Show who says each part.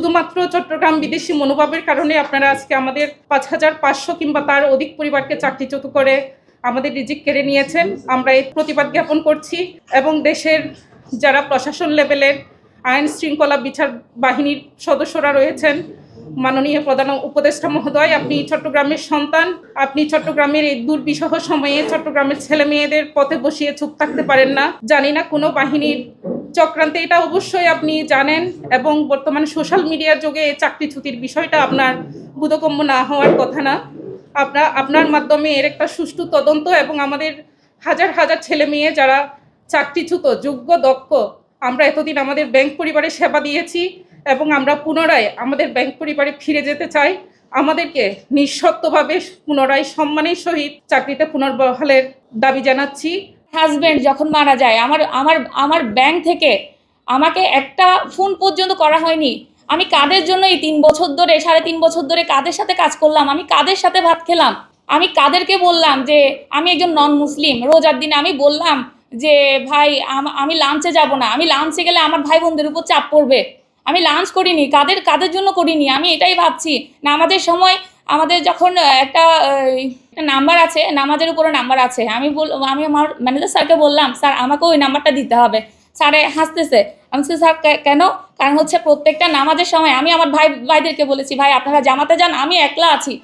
Speaker 1: শুধুমাত্র চট্টগ্রাম বিদেশি মনোভাবের কারণে আপনারা আজকে আমাদের পাঁচ হাজার পাঁচশো কিংবা তার অধিক পরিবারকে চাকরিচ্যুত করে আমাদের রিজিক কেড়ে নিয়েছেন। আমরা এই প্রতিবাদ জ্ঞাপন করছি এবং দেশের যারা প্রশাসন লেভেলের আইন শৃঙ্খলা বিচার বাহিনীর সদস্যরা রয়েছেন, মাননীয় প্রধান উপদেষ্টা মহোদয়, আপনি চট্টগ্রামের সন্তান, আপনি চট্টগ্রামের এই দুর্বিষহ সময়ে চট্টগ্রামের ছেলে মেয়েদের পথে বসিয়ে চুপ থাকতে পারেন না। জানি না কোনো বাহিনীর চক্রান্তে এটা অবশ্যই আপনি জানেন এবং বর্তমানে সোশ্যাল মিডিয়ার যুগে চাকরি চাকরিচ্যুতির বিষয়টা আপনার বোধগম্য না হওয়ার কথা না। আপনার আপনার মাধ্যমে এর একটা সুষ্ঠু তদন্ত এবং আমাদের হাজার হাজার ছেলে মেয়ে যারা চাকরিচ্যুত যোগ্য, দক্ষ, আমরা এতদিন আমাদের ব্যাংক পরিবারে সেবা দিয়েছি এবং আমরা পুনরায় আমাদের ব্যাংক পরিবারে ফিরে যেতে চাই। আমাদেরকে নিঃশর্তভাবে পুনরায় সম্মানের সহিত চাকরিতে পুনর্বহালের দাবি জানাচ্ছি।
Speaker 2: হাজবেন্ড যখন মারা যায়, আমার আমার আমার ব্যাংক থেকে আমাকে একটা ফোন পর্যন্ত করা হয়নি। আমি কাদের জন্য এই তিন বছর ধরে, সাড়ে তিন বছর ধরে কাদের সাথে কাজ করলাম? আমি কাদের সাথে ভাত খেলাম? আমি কাদেরকে বললাম যে, আমি একজন নন মুসলিম রোজার দিনে আমি বললাম যে, ভাই, আম- আমি লাঞ্চে যাব না। আমি লাঞ্চে গেলে আমার ভাই বোনদের উপর চাপ পড়বে। আমি লাঞ্চ করিনি, কাদের কাদের জন্য করিনি? আমি এটাই ভাবছি। না আমাদের সময় আমাদের যখন একটা নাম্বার আছে, নামাজের উপরে নাম্বার আছে, আমি বল, আমি আমার ম্যানেজার স্যারকে বললাম, স্যার আমাকে ওই নাম্বারটা দিতে হবে। স্যারে হাসতেছে। আমি স্যার কেন? কারণ হচ্ছে প্রত্যেকটা নামাজের সময় আমি আমার ভাই, ভাইদেরকে বলেছি, ভাই, আপনারা জামাতে যান, আমি একলা আছি।